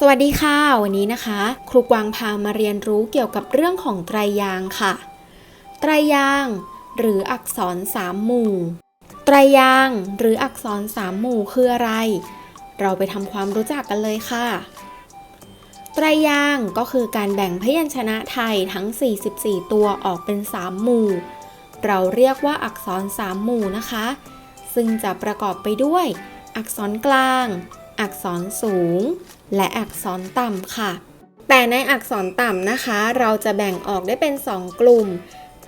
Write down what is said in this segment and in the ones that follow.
สวัสดีค่ะ วันนี้นะคะ ครูกวางพามาเรียนรู้เกี่ยวกับเรื่องของไตรยางค่ะ ไตรยาง หรืออักษรสามหมู่ ไตรยาง หรืออักษรสามหมู่คืออะไร เราไปทำความรู้จักกันเลยค่ะ ไตรยางก็คือการแบ่งพยัญชนะไทยทั้ง 44 ตัวออกเป็น3หมู่ เราเรียกว่าอักษรสามหมู่นะคะ ซึ่งจะประกอบไปด้วย อักษรกลาง อักษรสูง และอักษรต่ำค่ะ แต่ในอักษรต่ำนะคะ เราจะแบ่งออกได้เป็น 2 กลุ่ม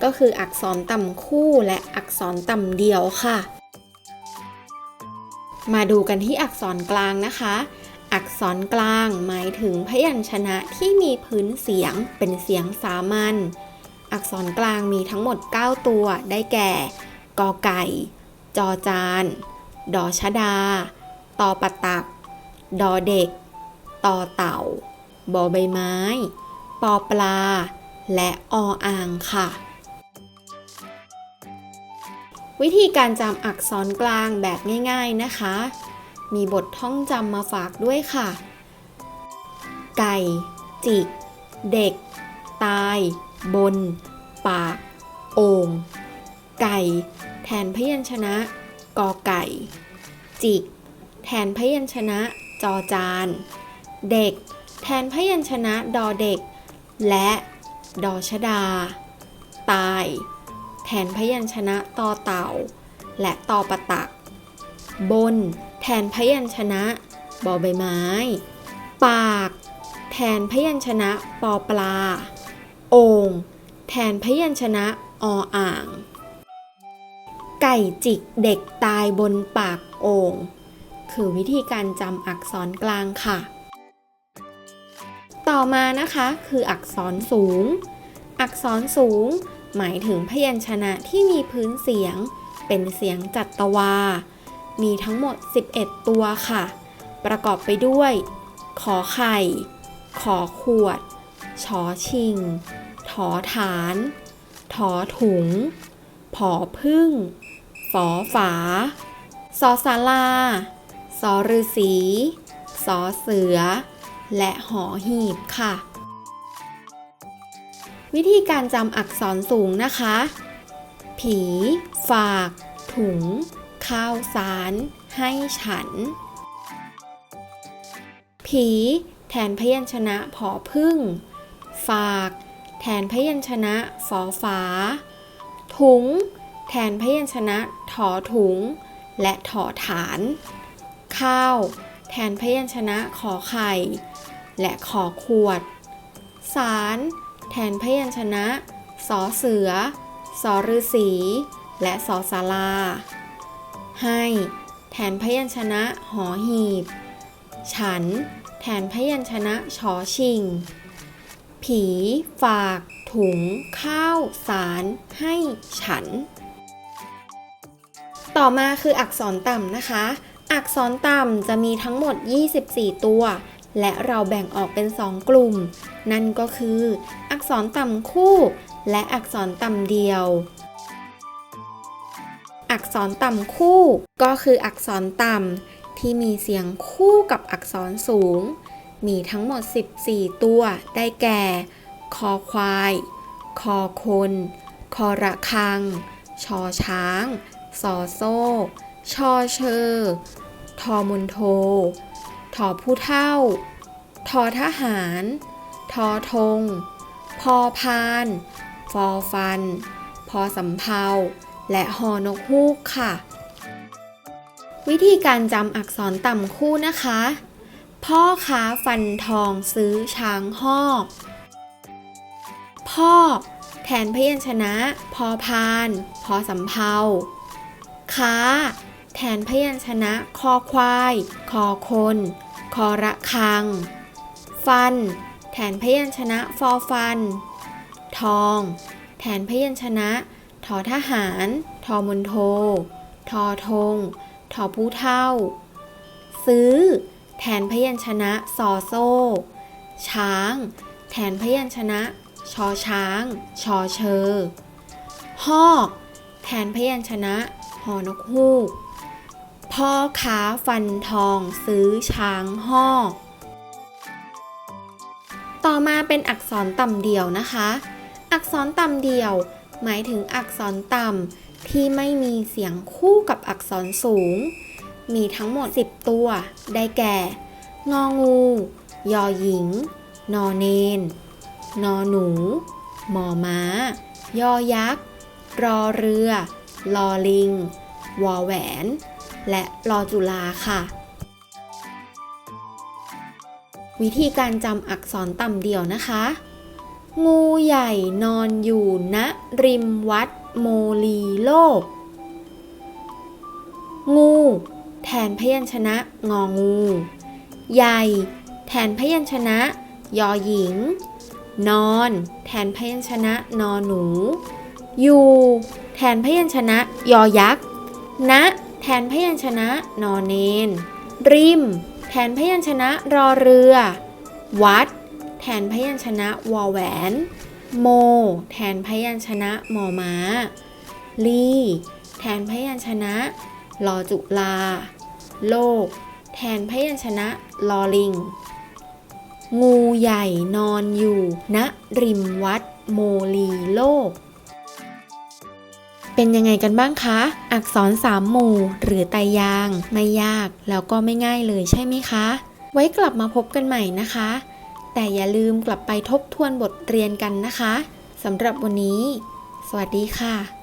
ก็คืออักษรต่ำคู่และอักษรต่ำเดียวค่ะ มาดูกันที่อักษรกลางนะคะ อักษรกลางหมายถึงพยัญชนะที่มีพื้นเสียงเป็นเสียงสามัญอักษรกลางมีทั้งหมด 9 ตัวได้แก่ กอไก่ จอจาน ดอชดา ตอปะตัก ดอเด็ก ต่อเต่า บอใบไม้ ปอปลา และออ่างค่ะ วิธีการจำอักษรกลางแบบง่ายๆนะคะ มีบทท่องจำมาฝากด้วยค่ะ ไก่ จิก เด็ก ตาย บน ปาก โอ่งไก่ แทนพยัญชนะกอไก่ จิก แทนพยัญชนะจอจาน เด็ก แทนพยัญชนะดอเด็ก และดอชดา ตาย แทนพยัญชนะตอเต่า และตอปะตัก บน แทนพยัญชนะบอใบไม้ ปาก แทนพยัญชนะปอปลา โอ่งแทนพยัญชนะออ่าง ไก่จิกเด็กตายบนปากโอ่งคือวิธีการจำอักษรกลางค่ะ ต่อมานะคะคืออักษรสูง อักษรสูง หมายถึงพยัญชนะที่มีพื้นเสียง เป็นเสียงจัตวา มีทั้งหมด 11 ตัวค่ะ ประกอบไปด้วย ขอไข่ ขอขวด ชอชิง ถอฐาน ถอถุง ผอพึ่ง ฝอฝาสอสาลาสอฤษีสอเสือ และหอหีบค่ะ วิธีการจำอักษรสูงนะคะ ผี ฝาก ถุง ข้าวสาร ให้ฉัน ผี แทนพยัญชนะผอพึ่ง ฝาก แทนพยัญชนะฝอฝา ถุง แทนพยัญชนะถอถุง และถอฐาน ข้าว แทนพยัญชนะขอไข่ และขอขวด สาร แทนพยัญชนะสอเสือสอฤษีและสอสาราให้ แทนพยัญชนะหอหีบ ฉัน แทนพยัญชนะชอชิง ผี ฝาก ถุง ข้าว สาร ให้ฉัน ต่อมาคืออักษรต่ำนะคะ อักษรต่ำจะมีทั้งหมด 24 ตัว และเราแบ่งออกเป็น 2 กลุ่ม นั่นก็คือ อักษรต่ำคู่ และอักษรต่ำเดียว อักษรต่ำคู่ ก็คืออักษรต่ำที่มีเสียงคู่กับอักษรสูง มีทั้งหมด 14 ตัว ได้แก่ คอควาย คอคน คอระคัง ชอช้าง สอโซ่ ชอเชอ ทอมุนโท ทอผู้เท่า ทอทหาร ทอธง พอพาน ฟอฟัน พอสำเภา และหอนกฮูกค่ะ วิธีการจำอักษรต่ำคู่นะคะ พ่อค้าฟันทองซื้อช้างหอกพ่อแทนพยัญชนะ พอพาน พอสำเภาค้า แทนพยัญชนะคอควาย คอคน คอระคัง ฟัน แทนพยัญชนะฟอฟัน ทอง แทนพยัญชนะทอทหาร ทอมนโท ทอธงทอผู้เท่า ซื้อ แทนพยัญชนะซอโซ่ ช้าง แทนพยัญชนะชอช้าง ชอเชอหอกแทนพยัญชนะหอนกฮูก พ่อค้าฟันทองซื้อช้างหอกต่อมาเป็นอักษรต่ำเดี่ยวนะคะ อักษรต่ำเดี่ยว หมายถึงอักษรต่ำที่ไม่มีเสียงคู่กับอักษรสูง มีทั้งหมด 10 ตัว ได้แก่ งองู ยอหญิง นอเนน นอหนู มอม้า ยอยักษ์ รอเรือ ลอลิง วอแหวน และรอจุลาค่ะ วิธีการจำอักษรต่ำเดี่ยวนะคะ งูใหญ่นอนอยู่ณริมวัดโมลีโลก งู แทนพยัญชนะงองู ใหญ่ แทนพยัญชนะ ยอหญิง นอน แทนพยัญชนะนอหนู อยู่ แทนพยัญชนะ ยอยักษ์ ณ แทนพยัญชนะนอเนน ริม แทนพยัญชนะรอเรือ วัด แทนพยัญชนะวอแหวน โม แทนพยัญชนะมอม้า ลี แทนพยัญชนะลอจุลา โลก แทนพยัญชนะลอลิง งูใหญ่นอนอยู่ณริมวัดโมลีโลก เป็นยังไงกันบ้างคะ อักษรสามหมู่ หรือไตยาง ไม่ยาก แล้วก็ไม่ง่ายเลยใช่ไหมคะ ไว้กลับมาพบกันใหม่นะคะ แต่อย่าลืมกลับไปทบทวนบทเรียนกันนะคะสำหรับวันนี้ สวัสดีค่ะ